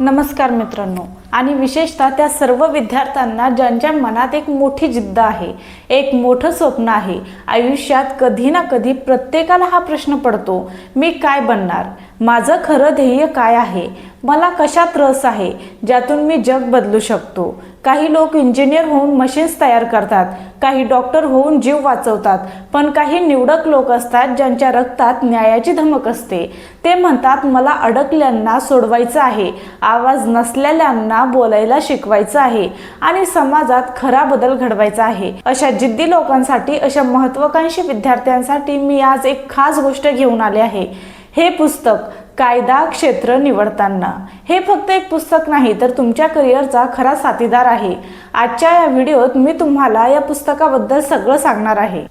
नमस्कार मित्रांनो. आणि विशेषतः त्या सर्व विद्यार्थ्यांना ज्यांच्या मनात एक मोठी जिद्द आहे एक मोठं स्वप्न आहे आयुष्यात कधी ना कधी प्रत्येकाला हा प्रश्न पडतो मी काय बनणार? माझं खरं ध्येय काय आहे? मला कशात रस आहे? ज्यातून मी जग बदलू शकतो. काही लोक इंजिनियर होऊन मशीन्स तयार करतात. काही डॉक्टर होऊन जीव वाचवतात. पण काही निवडक लोक असतात ज्यांच्या रक्तात न्यायाची धमक असते. ते म्हणतात मला अडकल्यांना सोडवायचं आहे. आवाज नसलेल्यांना बोलायला शिकवायचं आहे. आणि समाजात खरा बदल घडवायचा आहे. अशा जिद्दी लोकांसाठी अशा महत्वाकांक्षी विद्यार्थ्यांसाठी मी आज एक खास गोष्ट घेऊन आले आहे. हे पुस्तक कायदा क्षेत्र निवडताना. हे फक्त एक पुस्तक नाही तर तुमच्या करिअरचा खरा साथीदार आहे. आजच्या या व्हिडिओत मी तुम्हाला या पुस्तकाबद्दल सगळं सांगणार आहे.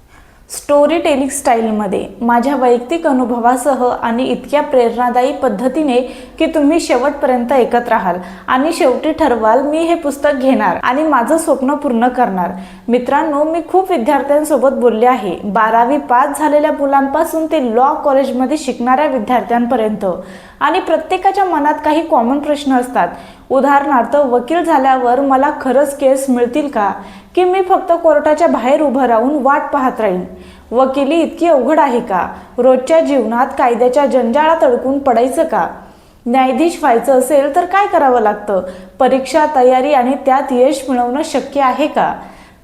स्टोरी टेलिंग स्टाईलमध्ये माझ्या वैयक्तिक अनुभवासह आणि इतक्या प्रेरणादायी पद्धतीने की तुम्ही शेवटपर्यंत ऐकत राहाल. आणि शेवटी ठरवाल मी हे पुस्तक घेणार आणि माझं स्वप्न पूर्ण करणार. मित्रांनो मी खूप विद्यार्थ्यांसोबत बोलले आहे. बारावी पास झालेल्या मुलांपासून ते लॉ कॉलेजमध्ये शिकणाऱ्या विद्यार्थ्यांपर्यंत. आणि प्रत्येकाच्या मनात काही कॉमन प्रश्न असतात. उदाहरणार्थ वकील झाल्यावर मला खरंच केस मिळतील का? की मी फक्त कोर्टाच्या बाहेर उभं राहून वाट पाहत राहीन. वकिली इतकी अवघड आहे का? रोजच्या जीवनात कायद्याच्या जंजाळात अडकून पडायचं का? न्यायाधीश व्हायचं असेल तर काय करावं लागतं? परीक्षा तयारी आणि त्यात यश मिळवणं शक्य आहे का?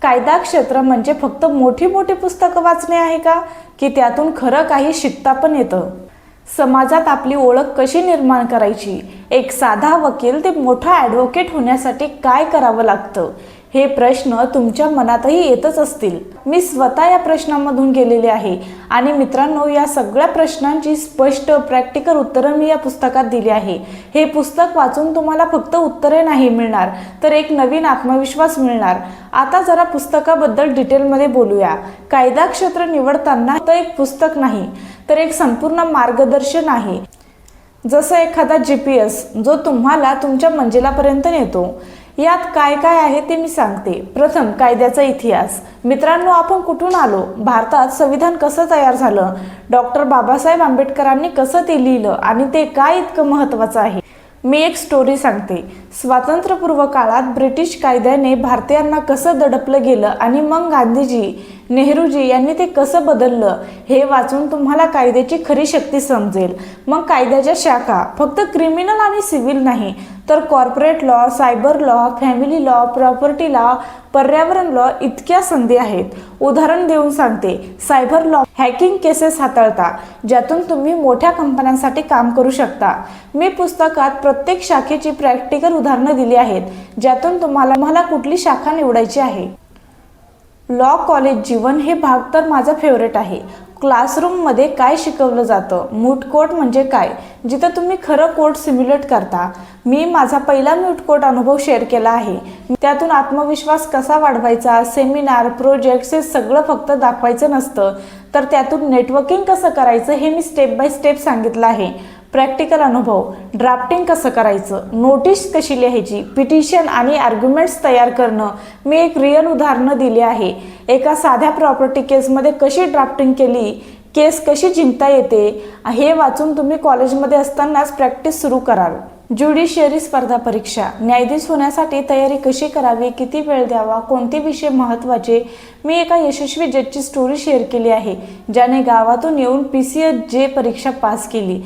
कायदा क्षेत्र म्हणजे फक्त मोठी मोठी पुस्तकं वाचणे आहे का? की त्यातून खरं काही शिकता पण येतं? समाजात आपली ओळख कशी निर्माण करायची? एक साधा वकील ते मोठा ॲडव्होकेट होण्यासाठी काय करावं लागतं? हे प्रश्न तुमच्या मनातही येतच असतील. मी स्वतः या प्रश्नामधून गेलेले आहे. आणि मित्रांनो या सगळ्या प्रश्नांची स्पष्ट प्रॅक्टिकल उत्तरं मी या पुस्तकात दिली आहे. हे पुस्तक वाचून तुम्हाला फक्त उत्तरे नाही मिळणार तर एक नवीन आत्मविश्वास मिळणार. आता जरा पुस्तकाबद्दल डिटेलमध्ये बोलूया. कायदा क्षेत्र निवडताना तर एक पुस्तक नाही तर एक संपूर्ण मार्गदर्शन आहे जसं एखादा जी पी एस जो तुम्हाला तुमच्या मंजिलापर्यंत नेतो. यात काय काय आहे ते मी सांगते. प्रथम कायद्याचा इतिहास. मित्रांनो आपण कुठून आलो? भारतात संविधान कसं तयार झालं? डॉक्टर बाबासाहेब आंबेडकरांनी कसं ते लिहिलं आणि ते काय इतकं महत्त्वाचं आहे? मी एक स्टोरी सांगते. स्वातंत्र्यपूर्व काळात ब्रिटिश कायद्याने भारतीयांना कसं दडपलं गेलं आणि मग गांधीजी नेहरूजी यांनी ते कसं बदललं हे वाचून तुम्हाला कायद्याची खरी शक्ती समजेल. मग कायद्याच्या शाखा फक्त क्रिमिनल आणि सिव्हिल नाही तर corporate law cyber law family law property law पर्यावरण लॉ इतक्या संधी आहेत. उदाहरण देऊन सांगते. सायबर लॉ हॅकिंग केसेस हाताळता ज्यातून तुम्ही मोठ्या कंपन्यांसाठी काम करू शकता. मी पुस्तकात प्रत्येक शाखेची प्रॅक्टिकल उदाहरणं दिली आहेत ज्यातून तुम्हाला मला कुठली शाखा निवडायची आहे? लॉ कॉलेज जीवन हे भाग तर माझा फेवरेट आहे. क्लासरूममध्ये काय शिकवलं जातं? म्यूट कोट म्हणजे काय? जिथं तुम्ही खरं कोट सिम्युलेट करता. मी माझा पहिला म्यूट कोट अनुभव शेअर केला आहे. त्यातून आत्मविश्वास कसा वाढवायचा? सेमिनार प्रोजेक्ट्स हे सगळं फक्त दाखवायचं नसतं. तर त्यातून नेटवर्किंग कसं करायचं हे मी स्टेप बाय स्टेप सांगितलं आहे. प्रॅक्टिकल अनुभव ड्राफ्टिंग कसं करायचं नोटीस कशी लिहायची पिटिशन आणि आर्ग्युमेंट्स तयार करणं मी एक रिअल उदाहरणं दिली आहे. एका साध्या प्रॉपर्टी केसमध्ये कशी ड्राफ्टिंग केली केस कशी जिंकता येते हे वाचून तुम्ही कॉलेजमध्ये असतानाच प्रॅक्टिस सुरू कराल. ज्युडिशियरी स्पर्धा परीक्षा न्यायाधीश होण्यासाठी तयारी कशी करावी किती वेळ द्यावा कोणते विषय महत्त्वाचे मी एका यशस्वी जजची स्टोरी शेअर केली आहे ज्याने गावातून येऊन पी सी एच जे परीक्षा पास केली.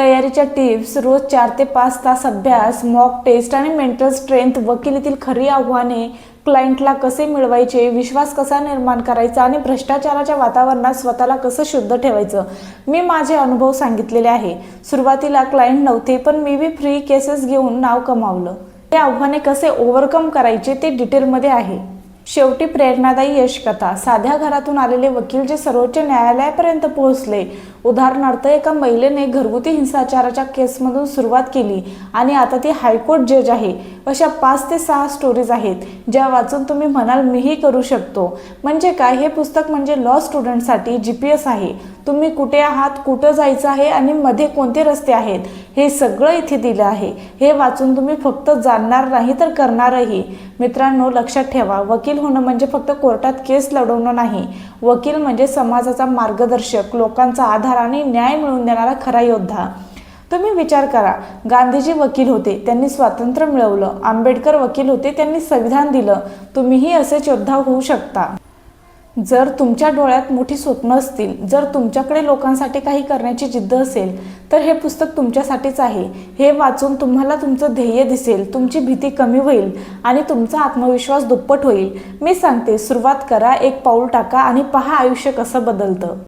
तयारीच्या टिप्स रोज चार ते पाच तास अभ्यास मॉक टेस्ट आणि मेंटल स्ट्रेंथ वकिलीतील खरी आव्हाने क्लायंटला कसे मिळवायचे विश्वास कसा निर्माण करायचा आणि भ्रष्टाचाराच्या वातावरणात स्वतःला कसं शुद्ध ठेवायचं? मी माझे अनुभव सांगितलेले आहे. सुरुवातीला क्लायंट नव्हते पण मी बी फ्री केसेस घेऊन नाव कमावलं. ते आव्हाने कसे ओव्हरकम करायचे ते डिटेलमध्ये आहे. शेवटी प्रेरणादायी यशकथा साध्या घरातून आलेले वकील जे सर्वोच्च न्यायालयापर्यंत पोहोचले उदाहरणार्थ एका महिलेने घरगुती हिंसाचाराच्या केसमधून सुरुवात केली आणि आता ती हायकोर्ट जज आहे. अशा पाच ते सहा स्टोरीज आहेत ज्या वाचून तुम्ही म्हणाल मीही करू शकतो. म्हणजे काय? हे पुस्तक म्हणजे लॉ स्टुडंटसाठी जी पी एस आहे. तुम्ही कुठे आहात कुठं जायचं आहे आणि मध्ये कोणते रस्ते आहेत हे सगळं इथे दिलं आहे. हे वाचून तुम्ही फक्त जाणणार नाही तर करणारही. मित्रांनो लक्षात ठेवा वकील होणं म्हणजे फक्त कोर्टात केस लढवणं नाही. वकील म्हणजे समाजाचा मार्गदर्शक लोकांचा आधार. आणि न्याय मिळवून देणारा खरा योद्धा. तुम्ही विचार करा. गांधीजी वकील होते त्यांनी स्वातंत्र्य मिळवलं. आंबेडकर वकील होते त्यांनी संविधान दिलं. तुम्हीही असेच योद्धा होऊ शकता. जर तुमच्या डोळ्यात मोठी स्वप्न असतील जर तुमच्याकडे लोकांसाठी काही करण्याची जिद्द असेल तर हे पुस्तक तुमच्यासाठीच आहे. हे वाचून तुम्हाला तुमचं ध्येय दिसेल तुमची भीती कमी होईल आणि तुमचा आत्मविश्वास दुप्पट होईल. मी सांगते सुरुवात करा एक पाऊल टाका आणि पहा आयुष्य कसं बदलतं.